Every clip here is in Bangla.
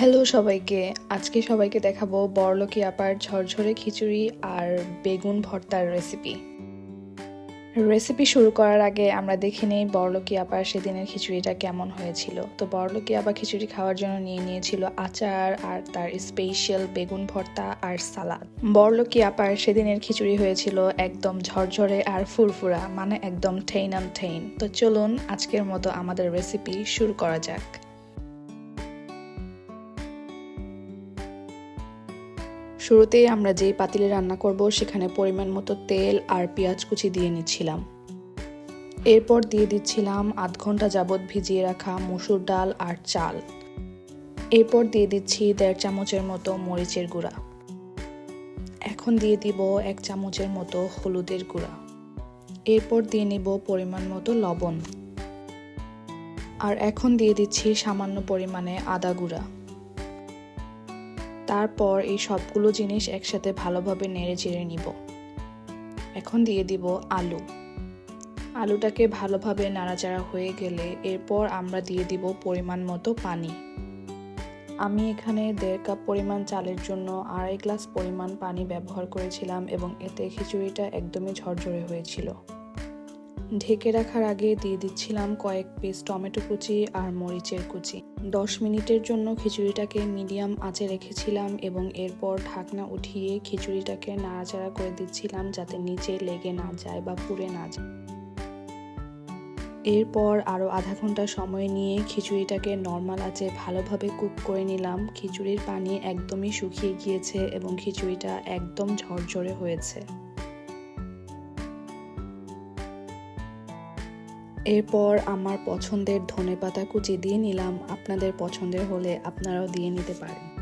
হ্যালো সবাইকে। আজকে সবাইকে দেখাবো বড়লকি আপার ঝরঝরে খিচুড়ি আর বেগুন ভর্তার রেসিপি রেসিপি শুরু করার আগে আমরা দেখে নিই বড়লকি আপার সেদিনের খিচুড়িটা কেমন হয়েছিল। তো বড়লকি আপা খিচুড়ি খাওয়ার জন্য নিয়ে নিয়েছিল আচার আর তার স্পেশাল বেগুন ভর্তা আর সালাদ। বড়লকি আপার সেদিনের খিচুড়ি হয়েছিল একদম ঝরঝরে আর ফুরফুরা মানে একদম ঠেইন অ্যান্ড ঠেইন। তো চলুন আজকের মতো আমাদের রেসিপি শুরু করা যাক। শুরুতেই আমরা যেই পাতিলে রান্না করব, সেখানে পরিমাণ মতো তেল আর পেঁয়াজ কুচি দিয়ে নিচ্ছিলাম। এরপর দিয়ে দিচ্ছিলাম আধ ঘণ্টা যাবৎ ভিজিয়ে রাখা মসুর ডাল আর চাল। এরপর দিয়ে দিচ্ছি দেড় চামচের মতো মরিচের গুঁড়া। এখন দিয়ে দিব এক চামচের মতো হলুদের গুঁড়া। এরপর দিয়ে নিব পরিমাণ মতো লবণ। আর এখন দিয়ে দিচ্ছি সামান্য পরিমাণে আদা গুঁড়া। তারপর এই সবগুলো জিনিস একসাথে ভালোভাবে নেড়ে চেড়ে নিব। এখন দিয়ে দিব আলু। আলুটাকে ভালোভাবে নাড়াচাড়া হয়ে গেলে এরপর আমরা দিয়ে দিব পরিমাণ মতো পানি। আমি এখানে দেড় কাপ পরিমাণ চালের জন্য আড়াই গ্লাস পরিমাণ পানি ব্যবহার করেছিলাম এবং এতে খিচুড়িটা একদমই ঝরঝরে হয়েছিল। ঢেকে রাখার আগে দিয়ে দিচ্ছিলাম কয়েক পিস টমেটো কুচি আর মরিচের কুচি। দশ মিনিটের জন্য খিচুড়িটাকে মিডিয়াম আঁচে রেখেছিলাম এবং এরপর ঢাকনা উঠিয়ে খিচুড়িটাকে নাড়াচাড়া করে দিচ্ছিলাম যাতে নিচে লেগে না যায় বা পুড়ে না যায়। এরপর আরও আধা ঘণ্টা সময় নিয়ে খিচুড়িটাকে নর্মাল আঁচে ভালোভাবে কুক করে নিলাম। খিচুড়ির পানি একদমই শুকিয়ে গিয়েছে এবং খিচুড়িটা একদম ঝরঝরে হয়েছে। এরপর আমার পছন্দের ধনে পাতা কুচি দিয়ে নিলাম। আপনাদের পছন্দের হলে আপনারাও দিয়ে নিতে পারেন।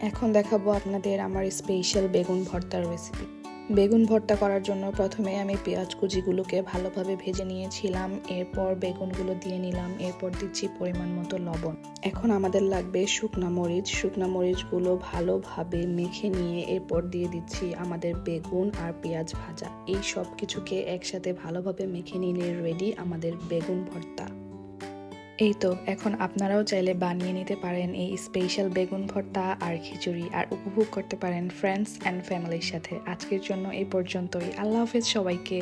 এখন দেখাবো আপনাদের আমার স্পেশাল বেগুন ভর্তার রেসিপি বেগুন ভর্তা করার জন্য প্রথমে আমি পেঁয়াজ কুচিগুলোকে ভালোভাবে ভেজে নিয়েছিলাম, এরপর বেগুনগুলো দিয়ে নিলাম, এরপর দিচ্ছি পরিমাণ মতো লবণ। এখন আমাদের লাগবে শুকনা মরিচ। শুকনা মরিচগুলো ভালোভাবে মেখে নিয়ে এরপর দিয়ে দিচ্ছি আমাদের বেগুন আর পেঁয়াজ ভাজা। এই সব কিছুকে একসাথে ভালোভাবে মেখে নিলে রেডি আমাদের বেগুন ভর্তা। এই তো, এখন আপনারাও চাইলে বানিয়ে নিতে পারেন এই স্পেশাল বেগুন ভর্তা আর খিচুড়ি আর উপভোগ করতে পারেন ফ্রেন্ডস অ্যান্ড ফ্যামিলির সাথে। আজকের জন্য এই পর্যন্তই। আল্লাহ হাফেজ সবাইকে।